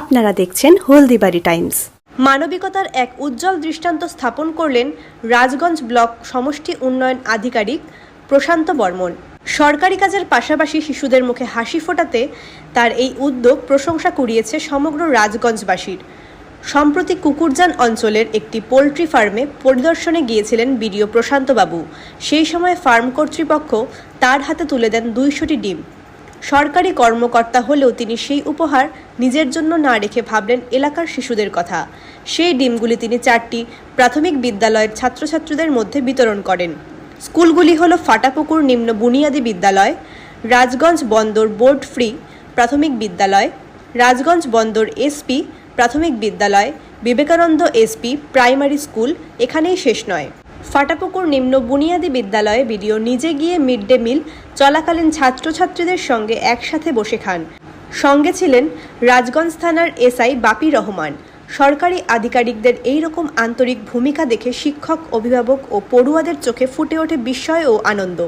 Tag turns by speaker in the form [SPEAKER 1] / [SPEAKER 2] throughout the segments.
[SPEAKER 1] আপনারা দেখছেন হলদিবাড়ি টাইমস। মানবিকতার এক উজ্জ্বল দৃষ্টান্ত স্থাপন করলেন রাজগঞ্জ ব্লক সমষ্টি উন্নয়ন আধিকারিক প্রশান্ত বর্মন। সরকারি কাজের পাশাপাশি শিশুদের মুখে হাসি ফোটাতে তার এই উদ্যোগ প্রশংসা কুড়িয়েছে সমগ্র রাজগঞ্জবাসীর। সম্প্রতি কুকুরজান অঞ্চলের একটি পোলট্রি ফার্মে পরিদর্শনে গিয়েছিলেন বিডিও প্রশান্তবাবু। সেই সময় ফার্ম কর্তৃপক্ষ তার হাতে তুলে দেন দুইশোটি ডিম। সরকারি কর্মকর্তা হলেও তিনি সেই উপহার নিজের জন্য না রেখে ভাবলেন এলাকার শিশুদের কথা। সেই ডিমগুলি তিনি চারটি প্রাথমিক বিদ্যালয়ের ছাত্রছাত্রীদের মধ্যে বিতরণ করেন। স্কুলগুলি হল ফাটাপুকুর নিম্ন বুনিয়াদী বিদ্যালয়, রাজগঞ্জ বন্দর বোর্ড ফ্রি প্রাথমিক বিদ্যালয়, রাজগঞ্জ বন্দর এসপি প্রাথমিক বিদ্যালয়, বিবেকানন্দ এসপি প্রাইমারি স্কুল এখানেই শেষ নয়। ফাটাপুকুর নিম্ন বুনিয়াদী বিদ্যালয়ে বিডিও নিজে গিয়ে মিড ডে মিল চলাকালীন ছাত্রছাত্রীদের সঙ্গে একসাথে বসে খান। সঙ্গে ছিলেন রাজগঞ্জ থানার এসআই বাপি রহমান। সরকারি আধিকারিকদের এই রকম আন্তরিক ভূমিকা দেখে শিক্ষক, অভিভাবক ও পড়ুয়াদের চোখে ফুটে ওঠে বিস্ময় ও আনন্দ।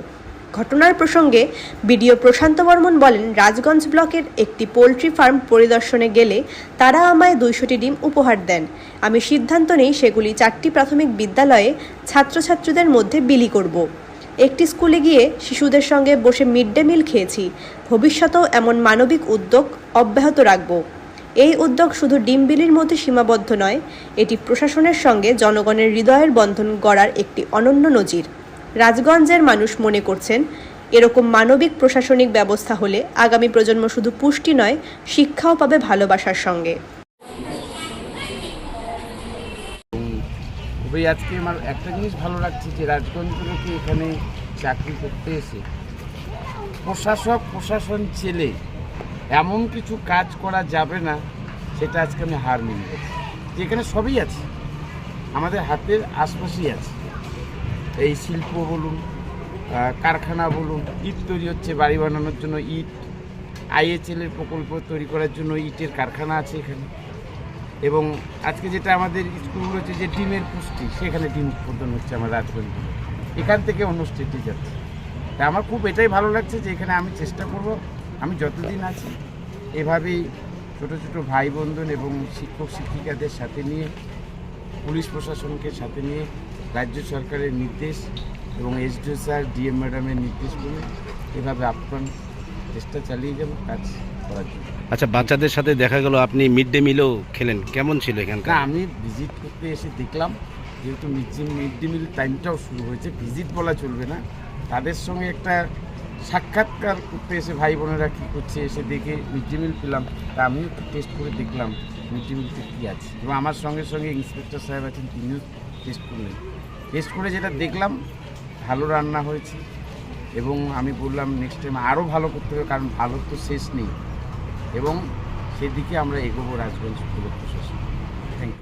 [SPEAKER 1] ঘটনার প্রসঙ্গে বিডিও প্রশান্ত বর্মন বলেন, রাজগঞ্জ ব্লকের একটি পোলট্রি ফার্ম পরিদর্শনে গেলে তারা আমায় দুইশোটি ডিম উপহার দেন। আমি সিদ্ধান্ত নেই সেগুলি চারটি প্রাথমিক বিদ্যালয়ে ছাত্রছাত্রীদের মধ্যে বিলি করব। একটি স্কুলে গিয়ে শিশুদের সঙ্গে বসে মিড ডে মিল খেয়েছি। ভবিষ্যতেও এমন মানবিক উদ্যোগ অব্যাহত রাখব। এই উদ্যোগ শুধু ডিম বিলির মধ্যে সীমাবদ্ধ নয়, এটি প্রশাসনের সঙ্গে জনগণের হৃদয়ের বন্ধন গড়ার একটি অনন্য নজির। রাজগঞ্জের মানুষ মনে করছেন, এরকম মানবিক প্রশাসনিক ব্যবস্থা হলে আগামী প্রজন্ম শুধু পুষ্টি নয়, শিক্ষাও পাবে ভালোবাসার সঙ্গে।
[SPEAKER 2] আজকে আমার একটা জিনিস ভালো লাগছে যে রাজগঞ্জগুলোকে এখানে চাকরি করতে এসে প্রশাসক, প্রশাসন ছেলে এমন কিছু কাজ করা যাবে না, সেটা আজকে আমি হার মেনে যেখানে সবই আছে, আমাদের হাতের আশপাশেই আছে। এই শিল্প বলুন কারখানা বলুন, ইট তৈরি হচ্ছে বাড়ি বানানোর জন্য ইট, আইএচএল এর প্রকল্প তৈরি করার জন্য ইটের কারখানা আছে এখানে। এবং আজকে যেটা আমাদের স্কুলগুলো হচ্ছে যে ডিমের পুষ্টি, সেখানে ডিম উৎপাদন হচ্ছে আমার রাজগঞ্জ। এখান থেকে স্টেটে যাচ্ছে। তা আমার খুব এটাই ভালো লাগছে যে এখানে আমি চেষ্টা করব, আমি যতদিন আছি, এভাবেই ছোট ছোট ভাই বন্ধুন এবং শিক্ষক শিক্ষিকাদের সাথে নিয়ে পুলিশ প্রশাসনকে সাথে নিয়ে রাজ্য সরকারের নির্দেশ এবং এসডিও স্যার ডিএম ম্যাডামের নির্দেশ করে এভাবে আপ্রাণ চেষ্টা চালিয়ে যাব কাজ করার জন্য।
[SPEAKER 3] আচ্ছা বাচ্চাদের সাথে দেখা গেল আপনি মিড ডে মিলও খেলেন। কেমন ছিল
[SPEAKER 2] না
[SPEAKER 3] এখানকার
[SPEAKER 2] আমি ভিজিট করতে এসে দেখলাম যেহেতু মিড মিড ডে মিল টাইমটাও শুরু হয়েছে ভিজিট বলা চলবে না। তাদের সঙ্গে একটা সাক্ষাৎকার করতে এসে ভাই বোনেরা কী করছে এসে দেখে মিড ডে মিল পেলাম তা আমিও একটু টেস্ট করে দেখলাম। ডে কী আছে? এবং আমার সঙ্গে সঙ্গে ইন্সপেক্টর সাহেব আছেন, তিনিও টেস্ট করলেন। টেস্ট করে যেটা দেখলাম, ভালো রান্না হয়েছে এবং আমি বললাম নেক্সট টাইম আরও ভালো করতে হবে, কারণ ভালো তো শেষ নেই। এবং সেদিকে আমরা এগোবো রাজগঞ্জ উপলক্ষ প্রশাসন।